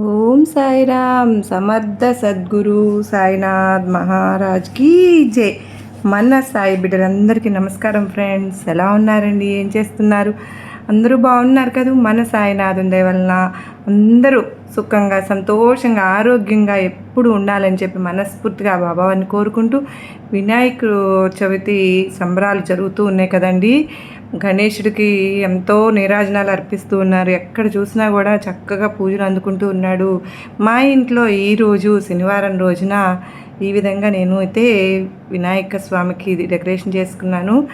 ఓం సాయిరామ్ సమర్థ సద్గురు సాయినాథ్ మహారాజ్ కీ జై. మన సాయి బిడ్డలందరికీ నమస్కారం ఫ్రెండ్స్. ఎలా ఉన్నారండి? ఏం చేస్తున్నారు? అందరూ బాగున్నారు కదా? మన సాయినాథ్ దయ వలన అందరూ సుఖంగా సంతోషంగా ఆరోగ్యంగా ఎప్పుడు ఉండాలని చెప్పి మనస్ఫూర్తిగా బాబావాన్ని కోరుకుంటూ వినాయక చవితి సంబరాలు జరుగుతూ ఉన్నాయి కదండీ. గణేశుడికి ఎంతో నీరాజనాలు అర్పిస్తూ ఉన్నారు. ఎక్కడ చూసినా కూడా చక్కగా పూజలు అందుకుంటూ ఉన్నాడు. మా ఇంట్లో ఈరోజు శనివారం రోజున ఈ విధంగా నేను అయితే వినాయక స్వామికి డెకరేషన్ చేసుకున్నాను.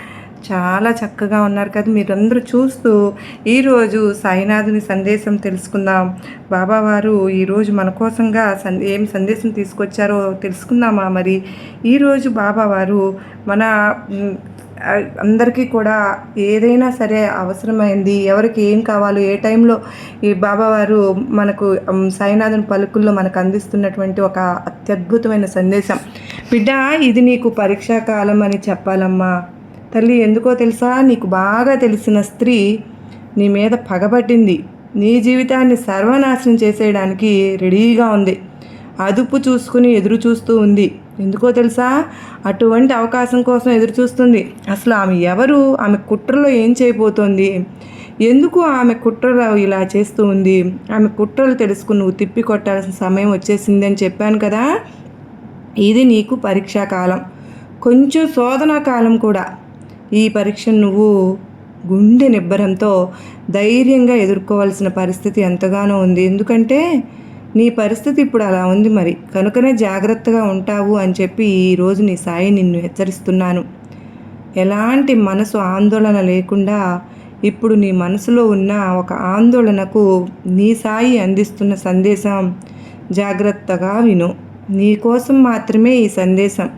చాలా చక్కగా ఉన్నారు కదా. మీరందరూ చూస్తూ ఈరోజు సాయినాథుని సందేశం తెలుసుకుందాం. బాబావారు ఈరోజు మన కోసంగా సన్ ఏం సందేశం తీసుకొచ్చారో తెలుసుకుందామా మరి? ఈరోజు బాబావారు మన అందరికీ కూడా ఏదైనా సరే అవసరమైంది ఎవరికి ఏం కావాలో ఏ టైంలో ఈ బాబావారు మనకు సాయినాథన్ పలుకుల్లో మనకు అందిస్తున్నటువంటి ఒక అత్యద్భుతమైన సందేశం. బిడ్డ ఇది నీకు పరీక్షా కాలం అని చెప్పాలమ్మా. తల్లి ఎందుకో తెలుసా? నీకు బాగా తెలిసిన స్త్రీ నీ మీద పగబట్టింది. నీ జీవితాన్ని సర్వనాశనం చేసేయడానికి రెడీగా ఉంది. అదుపు చూసుకుని ఎదురు చూస్తూ ఉంది. ఎందుకో తెలుసా? అటువంటి అవకాశం కోసం ఎదురు చూస్తుంది. అసలు ఆమె ఎవరు? ఆమె కుట్రలో ఏం చేయబోతోంది? ఎందుకు ఆమె కుట్రలు ఇలా చేస్తూ ఉంది? ఆమె కుట్రలు తెలుసుకుని నువ్వు తిప్పి కొట్టాల్సిన సమయం వచ్చేసింది అని చెప్పాను కదా? ఇది నీకు పరీక్షా కాలం. కొంచెం శోధనా కాలం కూడా. ఈ పరీక్షను నువ్వు గుండె నిబ్బరంతో ధైర్యంగా ఎదుర్కోవాల్సిన పరిస్థితి ఎంతగానో ఉంది. ఎందుకంటే నీ పరిస్థితి ఇప్పుడు అలా ఉంది మరి. కనుకనే జాగ్రత్తగా ఉంటావు అని చెప్పి ఈరోజు నీ సాయి నిన్ను హెచ్చరిస్తున్నాను. ఎలాంటి మనసు ఆందోళన లేకుండా ఇప్పుడు నీ మనసులో ఉన్న ఒక ఆందోళనకు నీ సాయి అందిస్తున్న సందేశం జాగ్రత్తగా విను. నీ కోసం మాత్రమే ఈ సందేశం.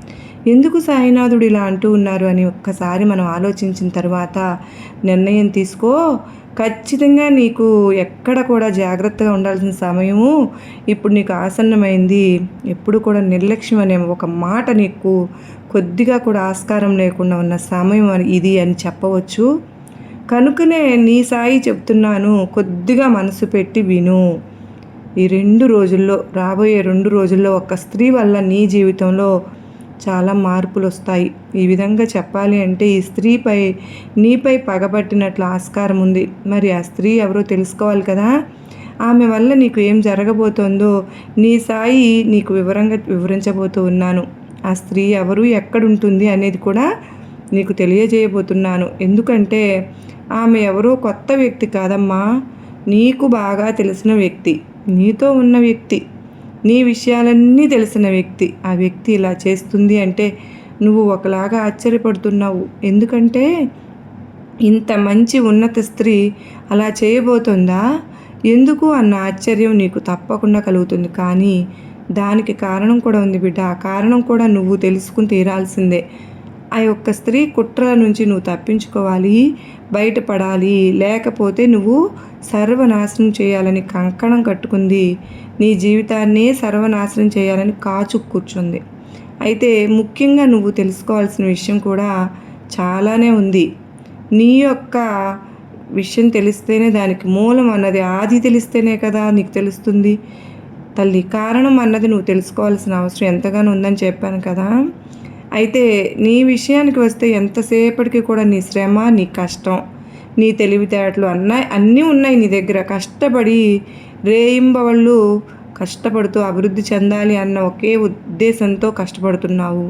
ఎందుకు సాయినాథుడు ఇలా అంటూ ఉన్నారు అని ఒక్కసారి మనం ఆలోచించిన తర్వాత నిర్ణయం తీసుకో. ఖచ్చితంగా నీకు ఎక్కడ కూడా జాగ్రత్తగా ఉండాల్సిన సమయము ఇప్పుడు నీకు ఆసన్నమైంది ఎప్పుడు కూడా నిర్లక్ష్యం అనే ఒక మాట నీకు కొద్దిగా కూడా ఆస్కారం లేకుండా ఉన్న సమయం ఇది అని చెప్పవచ్చు. కనుకనే నీ సాయి చెప్తున్నాను కొద్దిగా మనసు పెట్టి విను. ఈ రెండు రోజుల్లో రాబోయే రెండు రోజుల్లో ఒక స్త్రీ వల్ల నీ జీవితంలో చాలా మార్పులు వస్తాయి ఈ విధంగా చెప్పాలి అంటే ఈ స్త్రీపై నీపై పగబట్టినట్లు ఆస్కారం ఉంది. మరి ఆ స్త్రీ ఎవరో తెలుసుకోవాలి కదా? ఆమె వల్ల నీకు ఏం జరగబోతోందో నీ సాయి నీకు వివరంగా వివరించబోతూ ఉన్నాను. ఆ స్త్రీ ఎవరు ఎక్కడుంటుంది అనేది కూడా నీకు తెలియజేయబోతున్నాను. ఎందుకంటే ఆమె ఎవరో కొత్త వ్యక్తి కాదమ్మా. నీకు బాగా తెలిసిన వ్యక్తి. నీతో ఉన్న వ్యక్తి. నీ విషయాలన్నీ తెలిసిన వ్యక్తి. ఆ వ్యక్తి ఇలా చేస్తుంది అంటే నువ్వు ఒకలాగా ఆశ్చర్యపడుతున్నావు. ఎందుకంటే ఇంత మంచి ఉన్నత స్త్రీ అలా చేయబోతుందా? ఎందుకు అన్న ఆశ్చర్యం నీకు తప్పకుండా కలుగుతుంది. కానీ దానికి కారణం కూడా ఉంది బిడ్డ. ఆ కారణం కూడా నువ్వు తెలుసుకుని తీరాల్సిందే. ఆ యొక్క స్త్రీ కుట్రల నుంచి నువ్వు తప్పించుకోవాలి. బయటపడాలి. లేకపోతే నువ్వు సర్వనాశనం చేయాలని కంకణం కట్టుకుంది. నీ జీవితాన్ని సర్వనాశనం చేయాలని కాచు కూర్చుంది. అయితే ముఖ్యంగా నువ్వు తెలుసుకోవాల్సిన విషయం కూడా చాలానే ఉంది. నీ యొక్క విషయం తెలిస్తేనే దానికి మూలం అన్నది ఆది తెలిస్తేనే కదా నీకు తెలుస్తుంది. తల్లి కారణం అన్నది నువ్వు తెలుసుకోవాల్సిన అవసరం ఎంతగానో ఉందని చెప్పాను కదా. అయితే నీ విషయానికి వస్తే ఎంతసేపటికి కూడా నీ శ్రమ నీ కష్టం నీ తెలివితేటలు అన్నీ అన్నీ ఉన్నాయి నీ దగ్గర. కష్టపడి రేయింబవళ్ళు కష్టపడుతూ అభివృద్ధి చెందాలి అన్న ఒకే ఉద్దేశంతో కష్టపడుతున్నావు.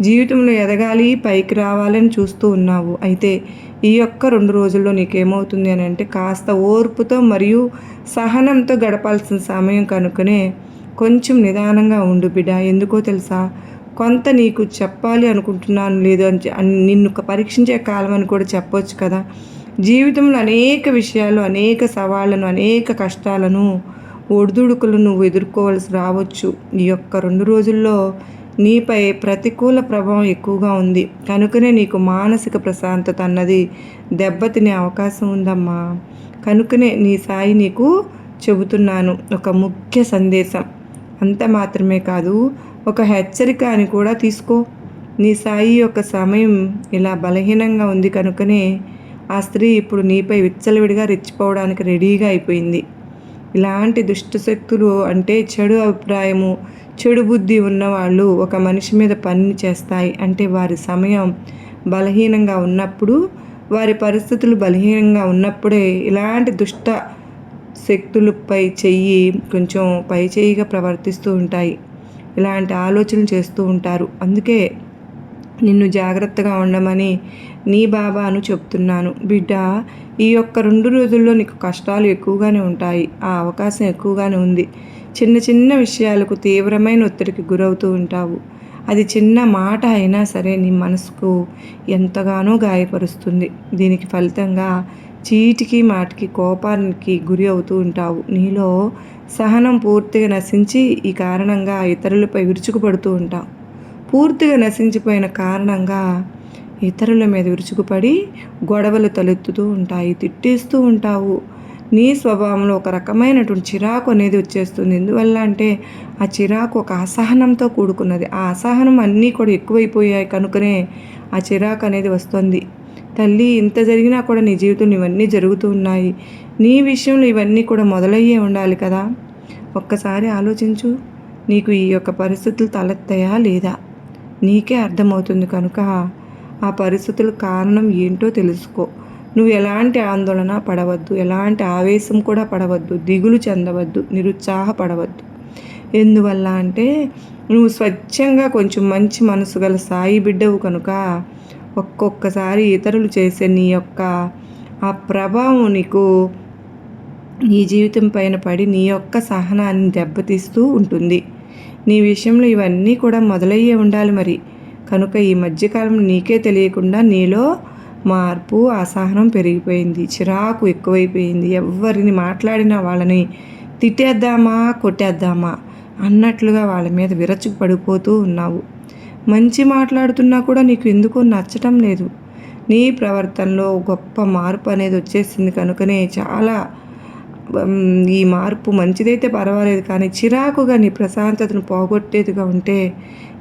జీవితంలో ఎదగాలి పైకి రావాలని చూస్తూ ఉన్నావు. అయితే ఈ యొక్క రెండు రోజుల్లో నీకేమవుతుంది అని అంటే కాస్త ఓర్పుతో మరియు సహనంతో గడపాల్సిన సమయం కనుకనే కొంచెం నిదానంగా ఉండు బిడ్డ. ఎందుకో తెలుసా? కొంత నీకు చెప్పాలి అనుకుంటున్నాను లేదు అని నిన్ను పరీక్షించే కాలం అని కూడా చెప్పొచ్చు కదా. జీవితంలో అనేక విషయాలు అనేక సవాళ్ళను అనేక కష్టాలను ఒడిదుడుకులు నువ్వు ఎదుర్కోవాల్సి రావచ్చు. ఈ యొక్క రెండు రోజుల్లో నీపై ప్రతికూల ప్రభావం ఎక్కువగా ఉంది. కనుకనే నీకు మానసిక ప్రశాంతత అన్నది దెబ్బతినే అవకాశం ఉందమ్మా. కనుకనే నీ సాయి నీకు చెబుతున్నాను. ఒక ముఖ్య సందేశం. అంత మాత్రమే కాదు ఒక హెచ్చరిక అని కూడా తీసుకో. నీ సాయి యొక్క సమయం ఇలా బలహీనంగా ఉంది కనుకనే ఆ స్త్రీ ఇప్పుడు నీపై విచ్చలవిడిగా రెచ్చిపోవడానికి రెడీగా అయిపోయింది. ఇలాంటి దుష్ట శక్తులు అంటే చెడు అభిప్రాయము చెడు బుద్ధి ఉన్నవాళ్ళు ఒక మనిషి మీద పని చేస్తాయి. అంటే వారి సమయం బలహీనంగా ఉన్నప్పుడు వారి పరిస్థితులు బలహీనంగా ఉన్నప్పుడే ఇలాంటి దుష్ట శక్తులపై చెయ్యి కొంచెం పై చేయిగా ప్రవర్తిస్తూ ఉంటాయి. ఇలాంటి ఆలోచనలు చేస్తూ ఉంటారు. అందుకే నిన్ను జాగ్రత్తగా ఉండమని నీ బాబాను చెప్తున్నాను. బిడ్డ ఈ యొక్క రెండు రోజుల్లో నీకు కష్టాలు ఎక్కువగానే ఉంటాయి. ఆ అవకాశం ఎక్కువగానే ఉంది. చిన్న చిన్న విషయాలకు తీవ్రమైన ఒత్తిడికి గురవుతూ ఉంటావు. అది చిన్న మాట అయినా సరే నీ మనసుకు ఎంతగానో గాయపరుస్తుంది. దీనికి ఫలితంగా చీటికి మాటికి కోపానికి గురి అవుతూ ఉంటావు. నీలో సహనం పూర్తిగా నశించి ఈ కారణంగా ఇతరులపై విరుచుకుపడుతూ ఉంటావు. పూర్తిగా నశించిపోయిన కారణంగా ఇతరుల మీద విరుచుకుపడి గొడవలు తలెత్తుతూ ఉంటాయి తిట్టేస్తూ ఉంటావు. నీ స్వభావంలో ఒక రకమైనటువంటి చిరాకు అనేది వచ్చేస్తుంది. ఎందువల్ల అంటే ఆ చిరాకు ఒక అసహనంతో కూడుకున్నది. ఆ అసహనం అన్నీ కూడా ఎక్కువైపోయాయి కనుకనే ఆ చిరాకు అనేది వస్తుంది. తల్లి ఇంత జరిగినా కూడా నీ జీవితంలో ఇవన్నీ జరుగుతూ ఉన్నాయి. నీ విషయంలో ఇవన్నీ కూడా మొదలయ్యే ఉండాలి కదా. ఒక్కసారి ఆలోచించు నీకు ఈ యొక్క పరిస్థితులు తలెత్తాయా లేదా? నీకే అర్థమవుతుంది కనుక ఆ పరిస్థితుల కారణం ఏంటో తెలుసుకో. నువ్వు ఎలాంటి ఆందోళన పడవద్దు ఎలాంటి ఆవేశం కూడా పడవద్దు దిగులు చెందవద్దు నిరుత్సాహపడవద్దు. ఎందువల్ల అంటే నువ్వు స్వచ్ఛంగా కొంచెం మంచి మనసు గల సాయి బిడ్డవు కనుక ఒక్కొక్కసారి ఇతరులు చేసే నీ యొక్క ఆ ప్రభావం నీకు నీ జీవితం పైన పడి నీ యొక్క సహనాన్ని దెబ్బతీస్తూ ఉంటుంది. నీ విషయంలో ఇవన్నీ కూడా మొదలయ్యే ఉండాలి మరి. కనుక ఈ మధ్యకాలం నీకే తెలియకుండా నీలో మార్పు అసహనం పెరిగిపోయింది. చిరాకు ఎక్కువైపోయింది. ఎవరిని మాట్లాడినా వాళ్ళని తిట్టేద్దామా కొట్టేద్దామా అన్నట్లుగా వాళ్ళ మీద విరచుకు పడిపోతూ ఉన్నావు. మంచి మాట్లాడుతున్నా కూడా నీకు ఎందుకో నచ్చటం లేదు. నీ ప్రవర్తనలో గొప్ప మార్పు అనేది వచ్చేసింది కనుకనే చాలా ఈ మార్పు మంచిదైతే పర్వాలేదు కానీ చిరాకుగా నీ ప్రశాంతతను పోగొట్టేదిగా ఉంటే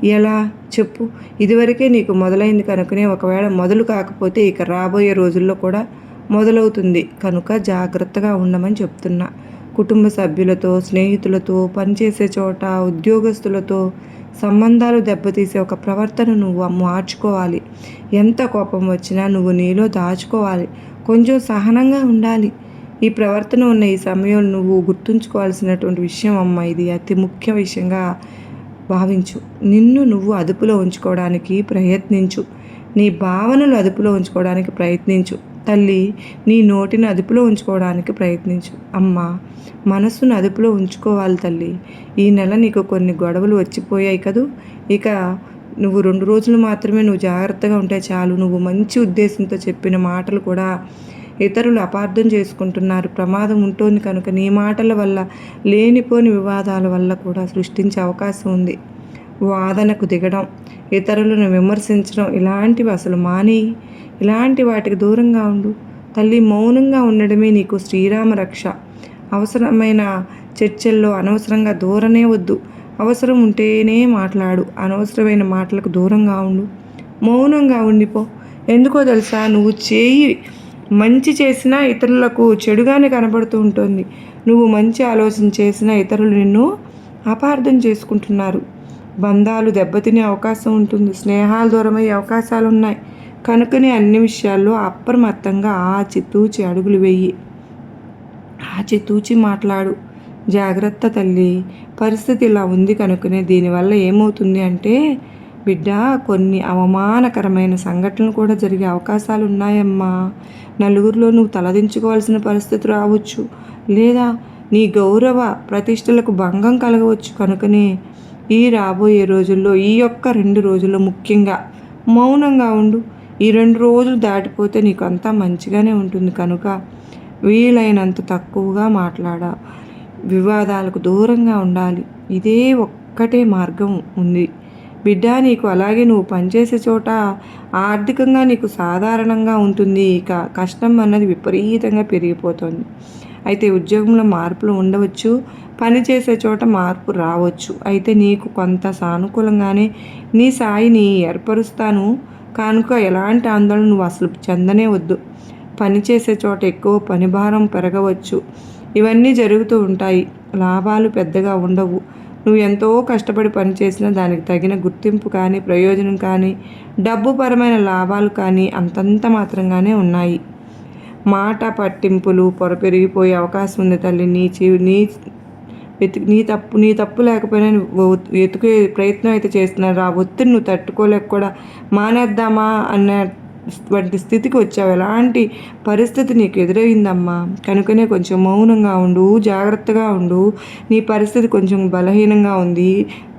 ఎలా? చెప్పు. ఇదివరకే నీకు మొదలైంది కనుకనే ఒకవేళ మొదలు కాకపోతే ఇక రాబోయే రోజుల్లో కూడా మొదలవుతుంది. కనుక జాగ్రత్తగా ఉండమని చెప్తున్నా. కుటుంబ సభ్యులతో స్నేహితులతో పనిచేసే చోట ఉద్యోగస్తులతో సంబంధాలు దెబ్బతీసే ఒక ప్రవర్తన నువ్వు మార్చుకోవాలి ఎంత కోపం వచ్చినా నువ్వు నీలో దాచుకోవాలి. కొంచెం సహనంగా ఉండాలి. ఈ ప్రవర్తన ఉన్న ఈ సమయంలో నువ్వు గుర్తుంచుకోవాల్సినటువంటి విషయం అమ్మ ఇది అతి ముఖ్య విషయంగా భావించు. నిన్ను నువ్వు అదుపులో ఉంచుకోవడానికి ప్రయత్నించు. నీ భావనలు అదుపులో ఉంచుకోవడానికి ప్రయత్నించు. తల్లి నీ నోటిని అదుపులో ఉంచుకోవడానికి ప్రయత్నించు. అమ్మ మనస్సును అదుపులో ఉంచుకోవాలి తల్లి. ఈ నెల నీకు కొన్ని గొడవలు వచ్చిపోయాయి కదూ? ఇక నువ్వు రెండు రోజులు మాత్రమే నువ్వు జాగ్రత్తగా ఉంటే చాలు. నువ్వు మంచి ఉద్దేశంతో చెప్పిన మాటలు కూడా ఇతరులు అపార్థం చేసుకుంటున్నారు. ప్రమాదం ఉంటుంది కనుక నీ మాటల వల్ల లేనిపోని వివాదాల వల్ల కూడా సృష్టించే అవకాశం ఉంది. వాదనకు దిగడం ఇతరులను విమర్శించడం ఇలాంటివి అసలు మానేయి ఇలాంటి వాటికి దూరంగా ఉండు. తల్లి మౌనంగా ఉండడమే నీకు శ్రీరామ రక్ష. అవసరమైన చర్చల్లో అనవసరంగా దూరనే వద్దు. అవసరం ఉంటేనే మాట్లాడు. అనవసరమైన మాటలకు దూరంగా ఉండు. మౌనంగా ఉండిపో. ఎందుకో తెలుసా? నువ్వు చేయి మంచి చేసినా ఇతరులకు చెడుగానే కనబడుతూ ఉంటుంది. నువ్వు మంచి ఆలోచన చేసినా ఇతరులు నిన్ను అపార్థం చేసుకుంటున్నారు. బంధాలు దెబ్బతినే అవకాశం ఉంటుంది. స్నేహాలు దూరమయ్యే అవకాశాలు ఉన్నాయి కనుకనే అన్ని విషయాల్లో అప్రమత్తంగా ఆచితూచి అడుగులు వెయ్యి ఆచితూచి మాట్లాడు. జాగ్రత్త తల్లి. పరిస్థితి ఇలా ఉంది కనుకనే దీనివల్ల ఏమవుతుంది అంటే బిడ్డ కొన్ని అవమానకరమైన సంఘటనలు కూడా జరిగే అవకాశాలు ఉన్నాయమ్మా నలుగురిలో నువ్వు తలదించుకోవాల్సిన పరిస్థితి రావచ్చు. లేదా నీ గౌరవ ప్రతిష్టలకు భంగం కలగవచ్చు కనుకనే ఈ రాబోయే రోజుల్లో ఈ యొక్క రెండు రోజుల్లో ముఖ్యంగా మౌనంగా ఉండు. ఈ రెండు రోజులు దాటిపోతే నీకు అంతా మంచిగానే ఉంటుంది. కనుక వీలైనంత తక్కువగా మాట్లాడ. వివాదాలకు దూరంగా ఉండాలి. ఇదే ఒక్కటే మార్గం ఉంది. బిడ్డ నీకు అలాగే నువ్వు పనిచేసే చోట ఆర్థికంగా నీకు సాధారణంగా ఉంటుంది. ఇక కష్టం అన్నది విపరీతంగా పెరిగిపోతుంది. అయితే ఉద్యోగంలో మార్పులు ఉండవచ్చు. పనిచేసే చోట మార్పు రావచ్చు. అయితే నీకు కొంత సానుకూలంగానే నీ సాయిని ఏర్పరుస్తాను. కనుక ఎలాంటి ఆందోళన నువ్వు అసలు చెందనే వద్దు. పనిచేసే చోట ఎక్కువ పని భారం పెరగవచ్చు. ఇవన్నీ జరుగుతూ ఉంటాయి. లాభాలు పెద్దగా ఉండవు. నువ్వు ఎంతో కష్టపడి పనిచేసినా దానికి తగిన గుర్తింపు కానీ ప్రయోజనం కానీ డబ్బు పరమైన లాభాలు కానీ అంతంత మాత్రంగానే ఉన్నాయి. మాట పట్టింపులు పొర పెరిగిపోయే అవకాశం ఉంది తల్లి. నీ చీ నీ వెతికి నీ తప్పు నీ తప్పు లేకపోయినా వెతికే ప్రయత్నం అయితే చేస్తున్నారు ఆ ఒత్తిడి నువ్వు తట్టుకోలేక కూడా మానేద్దామా అన్న వంటి స్థితికి వచ్చావు. ఎలాంటి పరిస్థితి నీకు ఎదురైందమ్మా? కనుకనే కొంచెం మౌనంగా ఉండు జాగ్రత్తగా ఉండు. నీ పరిస్థితి కొంచెం బలహీనంగా ఉంది.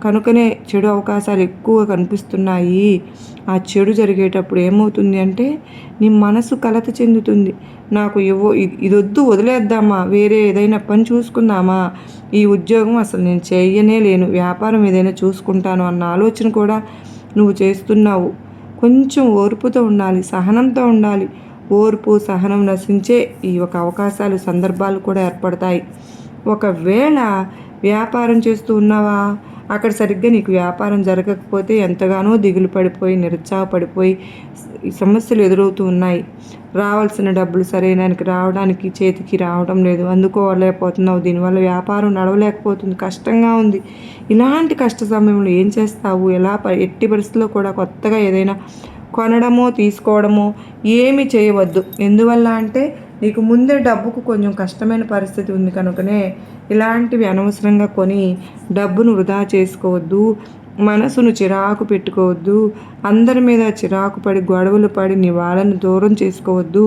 కనుకనే చెడు అవకాశాలు ఎక్కువ కనిపిస్తున్నాయి. ఆ చెడు జరిగేటప్పుడు ఏమవుతుంది అంటే నీ మనసు కలత చెందుతుంది. నాకు ఇవ్వ ఇది వద్దు వదిలేద్దామా? వేరే ఏదైనా పని చూసుకుందామా? ఈ ఉద్యోగం అసలు నేను చేయనే లేను. వ్యాపారం ఏదైనా చూసుకుంటాను అన్న ఆలోచన కూడా నువ్వు చేస్తున్నావు. కొంచెం ఓర్పుతో ఉండాలి సహనంతో ఉండాలి. ఓర్పు సహనం నశించే ఈ ఒక అవకాశాలు సందర్భాలు కూడా ఏర్పడతాయి. ఒకవేళ వ్యాపారం చేస్తూ ఉన్నావా? అక్కడ సరిగ్గా నీకు వ్యాపారం జరగకపోతే ఎంతగానో దిగులు పడిపోయి నిరుత్సాహపడిపోయి సమస్యలు ఎదురవుతూ ఉన్నాయి. రావాల్సిన డబ్బులు సరైనకి రావడానికి చేతికి రావడం లేదు. అందుకోలేకపోతున్నావు. దీనివల్ల వ్యాపారం నడవలేకపోతుంది. కష్టంగా ఉంది. ఇలాంటి కష్ట సమయంలో ఏం చేస్తావు? ఎలా ఎట్టి పరిస్థితుల్లో కూడా కొత్తగా ఏదైనా కొనడమో తీసుకోవడమో ఏమి చేయవద్దు. ఎందువల్ల అంటే నీకు ముందే డబ్బుకు కొంచెం కష్టమైన పరిస్థితి ఉంది కనుకనే ఇలాంటివి అనవసరంగా కొని డబ్బును వృధా చేసుకోవద్దు మనసును చిరాకు పెట్టుకోవద్దు అందరి మీద చిరాకు పడి గొడవలు పడి నీ వాళ్ళని దూరం చేసుకోవద్దు.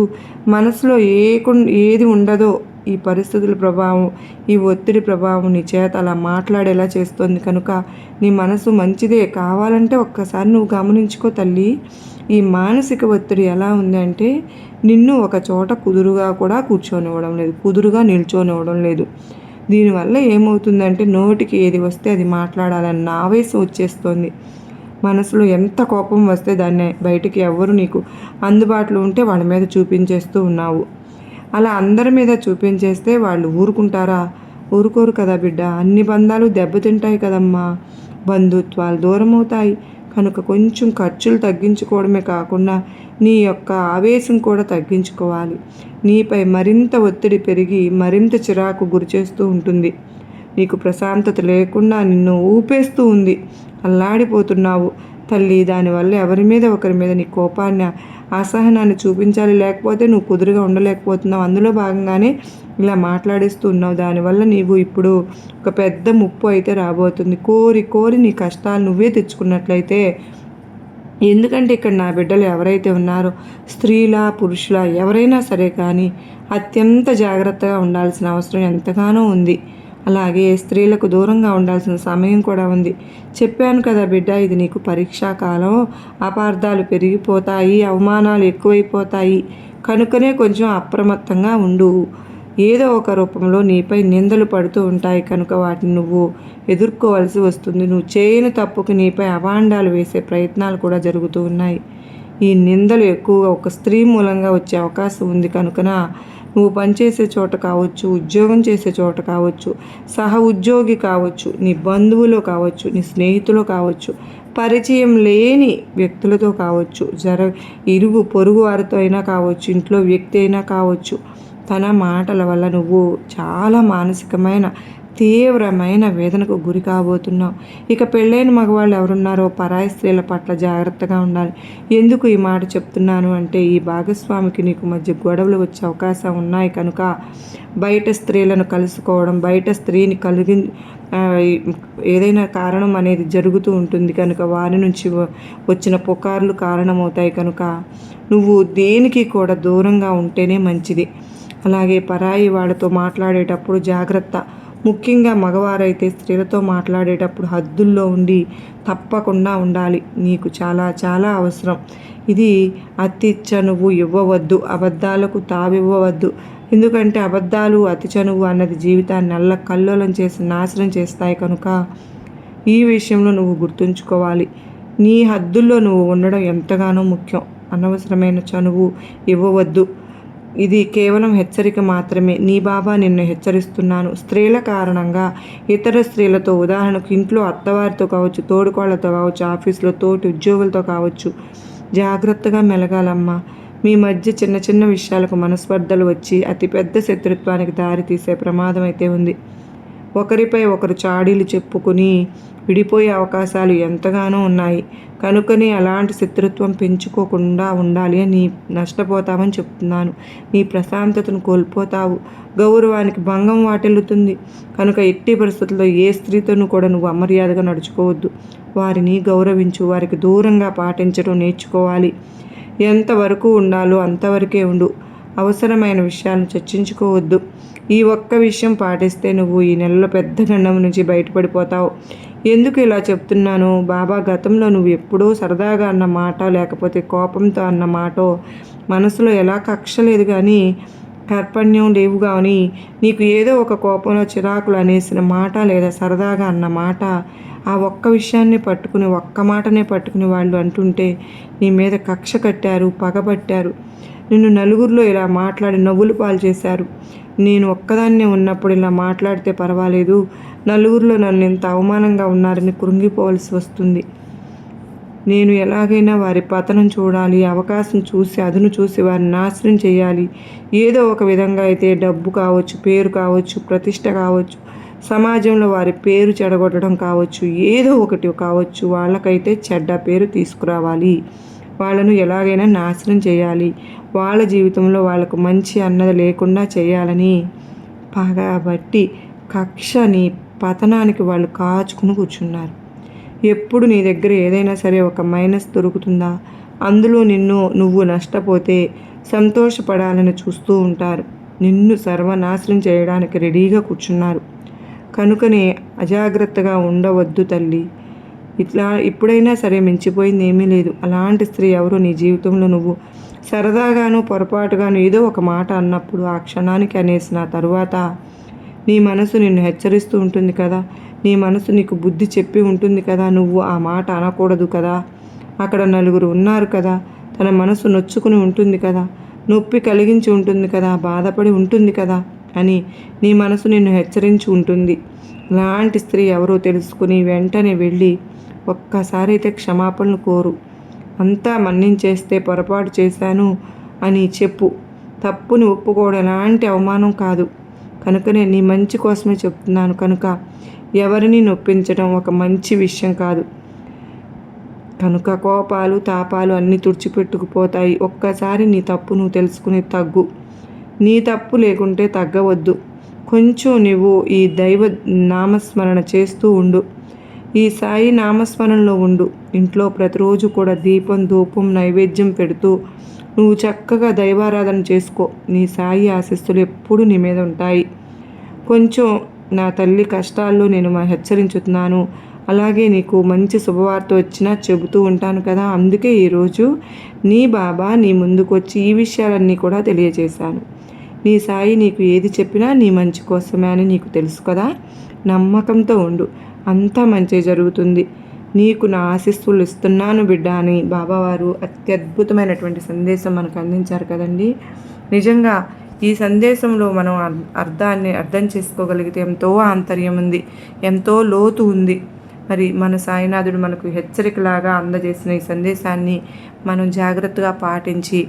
మనసులో ఏ ఏది ఉండదో ఈ పరిస్థితుల ప్రభావం ఈ ఒత్తిడి ప్రభావం నీ చేత అలా మాట్లాడేలా చేస్తుంది కనుక నీ మనసు మంచిదే. కావాలంటే ఒక్కసారి నువ్వు గమనించుకో తల్లి. ఈ మానసిక ఒత్తిడి ఎలా ఉందంటే నిన్ను ఒక చోట కుదురుగా కూడా కూర్చొనివ్వడం లేదు కుదురుగా నిల్చోనివ్వడం లేదు. దీనివల్ల ఏమవుతుందంటే నోటికి ఏది వస్తే అది మాట్లాడాలన్న ఆవేశం వచ్చేస్తుంది. మనసులో ఎంత కోపం వస్తే దాన్ని బయటికి ఎవ్వరు నీకు అందుబాటులో ఉంటే వాళ్ళ మీద చూపించేస్తూ ఉన్నావు. అలా అందరి మీద చూపించేస్తే వాళ్ళు ఊరుకుంటారా? ఊరుకోరు కదా బిడ్డ అన్ని బంధాలు దెబ్బతింటాయి కదమ్మా. బంధుత్వాలు దూరం అవుతాయి కనుక కొంచెం ఖర్చులు తగ్గించుకోవడమే కాకుండా నీ యొక్క ఆవేశం కూడా తగ్గించుకోవాలి. నీపై మరింత ఒత్తిడి పెరిగి మరింత చిరాకు గురిచేస్తూ ఉంటుంది. నీకు ప్రశాంతత లేకుండా నిన్ను ఊపేస్తూ ఉంది. అల్లాడిపోతున్నావు. తల్లి దానివల్ల ఎవరి మీద ఒకరి మీద నీ కోపాన్ని అసహనాన్ని చూపించాలి. లేకపోతే నువ్వు కుదురుగా ఉండలేకపోతున్నావు. అందులో భాగంగానే ఇలా మాట్లాడేస్తున్నావు. దానివల్ల నీవు ఇప్పుడు ఒక పెద్ద ముప్పు అయితే రాబోతుంది. కోరి కోరి నీ కష్టాలు నువ్వే తెచ్చుకున్నట్లయితే ఎందుకంటే ఇక్కడ నా బిడ్డలు ఎవరైతే ఉన్నారో స్త్రీల పురుషుల ఎవరైనా సరే కానీ అత్యంత జాగ్రత్తగా ఉండాల్సిన అవసరం ఎంతగానో ఉంది. అలాగే స్త్రీలకు దూరంగా ఉండాల్సిన సమయం కూడా ఉంది. చెప్పాను కదా బిడ్డ ఇది నీకు పరీక్షాకాలం అపార్థాలు పెరిగిపోతాయి అవమానాలు ఎక్కువైపోతాయి. కనుకనే కొంచెం అప్రమత్తంగా ఉండు. ఏదో ఒక రూపంలో నీపై నిందలు పడుతూ ఉంటాయి కనుక వాటిని నువ్వు ఎదుర్కోవలసి వస్తుంది. నువ్వు చేయని తప్పుకి నీపై అవాండాలు వేసే ప్రయత్నాలు కూడా జరుగుతూ ఉన్నాయి. ఈ నిందలు ఎక్కువగా ఒక స్త్రీ మూలంగా వచ్చే అవకాశం ఉంది కనుకన నువ్వు పనిచేసే చోట కావచ్చు ఉద్యోగం చేసే చోట కావచ్చు సహ ఉద్యోగి కావచ్చు నీ బంధువులు కావచ్చు నీ స్నేహితులు కావచ్చు పరిచయం లేని వ్యక్తులతో కావచ్చు జర ఇరుగు పొరుగు వారితో అయినా కావచ్చు ఇంట్లో వ్యక్తి అయినా కావచ్చు తన మాటల వల్ల నువ్వు చాలా మానసికమైన తీవ్రమైన వేదనకు గురి కాబోతున్నావు. ఇక పెళ్ళైన మగవాళ్ళు ఎవరున్నారో పరాయి స్త్రీల పట్ల జాగ్రత్తగా ఉండాలి. ఎందుకు ఈ మాట చెప్తున్నాను అంటే ఈ భాగస్వామికి నీకు మధ్య గొడవలు వచ్చే అవకాశం ఉన్నాయి కనుక బయట స్త్రీలను కలుసుకోవడం బయట స్త్రీని కలిగి ఏదైనా కారణం అనేది జరుగుతూ ఉంటుంది కనుక వారి నుంచి వచ్చిన పుకార్లు కారణమవుతాయి కనుక నువ్వు దేనికి కూడా దూరంగా ఉంటేనే మంచిది. అలాగే పరాయి వాళ్ళతో మాట్లాడేటప్పుడు జాగ్రత్త. ముఖ్యంగా మగవారైతే స్త్రీలతో మాట్లాడేటప్పుడు హద్దుల్లో ఉండి తప్పకుండా ఉండాలి. నీకు చాలా చాలా అవసరం. ఇది అతి చనువు ఇవ్వవద్దు. అబద్ధాలకు తావివ్వవద్దు. ఎందుకంటే అబద్ధాలు అతి చనువు అన్నది జీవితాన్ని నల్ల కల్లోలం చేసి నాశనం చేస్తాయి కనుక ఈ విషయంలో నువ్వు గుర్తుంచుకోవాలి. నీ హద్దుల్లో నువ్వు ఉండడం ఎంతగానో ముఖ్యం. అనవసరమైన చనువు ఇవ్వవద్దు. ఇది కేవలం హెచ్చరిక మాత్రమే. నీ బాబా నిన్ను హెచ్చరిస్తున్నాను. స్త్రీల కారణంగా ఇతర స్త్రీలతో ఉదాహరణకు ఇంట్లో అత్తవారితో కావచ్చు తోడుకోళ్ళతో కావచ్చు ఆఫీస్లో తోటి ఉద్యోగులతో కావచ్చు. జాగ్రత్తగా మెలగాలమ్మా. మీ మధ్య చిన్న చిన్న విషయాలకు మనస్పర్ధలు వచ్చి అతిపెద్ద శత్రుత్వానికి దారితీసే ప్రమాదం అయితే ఉంది. ఒకరిపై ఒకరు చాడీలు చెప్పుకుని విడిపోయే అవకాశాలు ఎంతగానో ఉన్నాయి. కనుకనే అలాంటి శత్రుత్వం పెంచుకోకుండా ఉండాలి అని నష్టపోతామని చెప్తున్నాను. నీ ప్రశాంతతను కోల్పోతావు. గౌరవానికి భంగం వాటిల్లుతుంది. కనుక ఎట్టి పరిస్థితుల్లో ఏ స్త్రీతోనూ కూడా నువ్వు అమర్యాదగా నడుచుకోవద్దు. వారిని గౌరవించు. వారికి దూరంగా పాటించడం నేర్చుకోవాలి. ఎంతవరకు ఉండాలో అంతవరకే ఉండు. అవసరమైన విషయాలను చర్చించుకోవద్దు. ఈ ఒక్క విషయం పాటిస్తే నువ్వు ఈ నెలలో పెద్ద గండం నుంచి బయటపడిపోతావు. ఎందుకు ఇలా చెప్తున్నాను? బాబా గతంలో నువ్వు ఎప్పుడూ సరదాగా అన్న మాట లేకపోతే కోపంతో అన్న మాట మనసులో ఎలా కక్ష లేదు కానీ కర్పణ్యం లేవు కానీ నీకు ఏదో ఒక కోపంలో చిరాకులు అనేసిన మాట లేదా సరదాగా అన్న మాట ఆ ఒక్క విషయాన్ని పట్టుకుని ఒక్క మాటనే పట్టుకుని వాళ్ళు అంటుంటే నీ మీద కక్ష కట్టారు పగబట్టారు. నిన్ను నలుగురిలో ఇలా మాట్లాడి నవ్వులు పాలు చేశారు. నేను ఒక్కదాన్నే ఉన్నప్పుడు ఇలా మాట్లాడితే పర్వాలేదు. నలుగురిలో నన్ను ఇంత అవమానంగా ఉన్నారని కృంగిపోవలసి వస్తుంది. నేను ఎలాగైనా వారి పతనం చూడాలి అవకాశం చూసి అదును చూసి వారిని నాశనం చేయాలి. ఏదో ఒక విధంగా అయితే డబ్బు కావచ్చు పేరు కావచ్చు ప్రతిష్ట కావచ్చు సమాజంలో వారి పేరు చెడగొట్టడం కావచ్చు ఏదో ఒకటి కావచ్చు వాళ్ళకైతే చెడ్డ పేరు తీసుకురావాలి. వాళ్ళను ఎలాగైనా నాశనం చేయాలి. వాళ్ళ జీవితంలో వాళ్ళకు మంచి అన్నది లేకుండా చేయాలని పగబట్టి కక్షని పతనానికి వాళ్ళు కాచుకుని కూర్చున్నారు. ఎప్పుడు నీ దగ్గర ఏదైనా సరే ఒక మైనస్ దొరుకుతుందా? అందులో నిన్ను నువ్వు నష్టపోతే సంతోషపడాలని చూస్తూ ఉంటారు. నిన్ను సర్వనాశనం చేయడానికి రెడీగా కూర్చున్నారు. కనుకనే అజాగ్రత్తగా ఉండవద్దు తల్లి. ఇట్లా ఇప్పుడైనా సరే మించిపోయింది ఏమీ లేదు. అలాంటి స్త్రీ ఎవరో నీ జీవితంలో నువ్వు సరదాగాను పొరపాటుగాను ఏదో ఒక మాట అన్నప్పుడు ఆ క్షణానికి అనేసిన తరువాత నీ మనసు నిన్ను హెచ్చరిస్తూ ఉంటుంది కదా నీ మనసు నీకు బుద్ధి చెప్పి ఉంటుంది కదా నువ్వు ఆ మాట అనకూడదు కదా అక్కడ నలుగురు ఉన్నారు కదా తన మనసు నొచ్చుకుని ఉంటుంది కదా నొప్పి కలిగించి ఉంటుంది కదా బాధపడి ఉంటుంది కదా అని నీ మనసు నిన్ను హెచ్చరించి ఉంటుంది. లాంటి స్త్రీ ఎవరో తెలుసుకుని వెంటనే వెళ్ళి ఒక్కసారి అయితే క్షమాపణలు కోరు. అంతా మన్నించేస్తే పొరపాటు చేశాను అని చెప్పు. తప్పుని ఒప్పుకోవడం ఎలాంటి అవమానం కాదు. కనుకనే నీ మంచి కోసమే చెప్తున్నాను కనుక ఎవరిని నొప్పించడం ఒక మంచి విషయం కాదు. కనుక కోపాలు తాపాలు అన్నీ తుడిచిపెట్టుకుపోతాయి. ఒక్కసారి నీ తప్పు నువ్వు తెలుసుకుని తగ్గు. నీ తప్పు లేకుంటే తగ్గవద్దు. కొంచెం నువ్వు ఈ దైవ నామస్మరణ చేస్తూ ఉండు. ఈ సాయి నామస్మరణలో ఉండు. ఇంట్లో ప్రతిరోజు కూడా దీపం ధూపం నైవేద్యం పెడుతూ నువ్వు చక్కగా దైవారాధన చేసుకో. నీ సాయి ఆశిస్తులు ఎప్పుడు నీ మీద ఉంటాయి. కొంచెం నా తల్లి కష్టాల్లో నేను హెచ్చరించుతున్నాను. అలాగే నీకు మంచి శుభవార్త వచ్చినా చెబుతూ ఉంటాను కదా. అందుకే ఈరోజు నీ బాబా నీ ముందుకు వచ్చి ఈ విషయాలన్నీ కూడా తెలియజేశాను. నీ సాయి నీకు ఏది చెప్పినా నీ మంచి కోసమే అని నీకు తెలుసు కదా. నమ్మకంతో ఉండు. అంతా మంచి జరుగుతుంది. నీకు నా ఆశిస్సులు ఇస్తున్నాను బిడ్డ అని బాబావారు అత్యద్భుతమైనటువంటి సందేశం మనకు అందించారు కదండి. నిజంగా ఈ సందేశంలో మనం అర్థాన్ని అర్థం చేసుకోగలిగితే ఎంతో ఆంతర్యం ఉంది ఎంతో లోతు ఉంది. మరి మన సాయినాథుడు మనకు హెచ్చరికలాగా అందజేసిన ఈ సందేశాన్ని మనం జాగ్రత్తగా పాటించి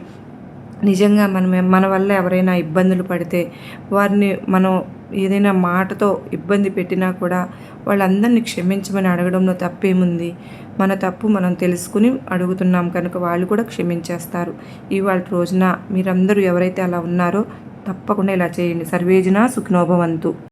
నిజంగా మనం మన వల్ల ఎవరైనా ఇబ్బందులు పడితే వారిని మనం ఏదైనా మాటతో ఇబ్బంది పెట్టినా కూడా వాళ్ళందరినీ క్షమించమని అడగడంలో తప్పేముంది? మన తప్పు మనం తెలుసుకుని అడుగుతున్నాం కనుక వాళ్ళు కూడా క్షమించేస్తారు. ఇవాళ రోజున మీరందరూ ఎవరైతే అలా ఉన్నారో తప్పకుండా ఇలా చేయండి. సర్వేజన సుఖనోభవంతు.